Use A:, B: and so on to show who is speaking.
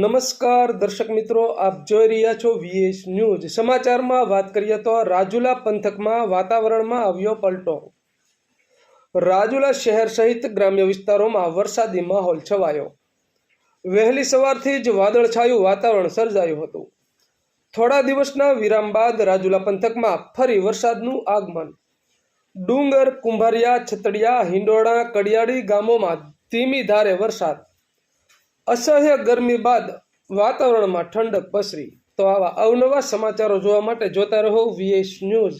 A: નમસ્કાર, દર્શક મિત્રો, આપ જોઈ રહ્યા છો વીએસ ન્યૂઝ. સમાચારમાં વાત કરીએ તો રાજુલા પંથકમાં વાતાવરણમાં આવ્યો પલટો. રાજુલા શહેર સહિત ગ્રામ્ય વિસ્તારોમાં વરસાદી માહોલ છવાયો. વહેલી સવારથી જ વાદળછાયું વાતાવરણ સર્જાયું હતું. થોડા દિવસના વિરામ બાદ રાજુલા પંથકમાં ફરી વરસાદનું આગમન. ડુંગર, કુંભારિયા, છતડિયા, હિંડોળા, કડિયાળી ગામોમાં ધીમી ધારે વરસાદ. અસહ્ય ગરમી બાદ વાતાવરણમાં ઠંડક પસરી. તો આવા અવનવા સમાચારો જોવા માટે જોતા રહો વીએસ ન્યૂઝ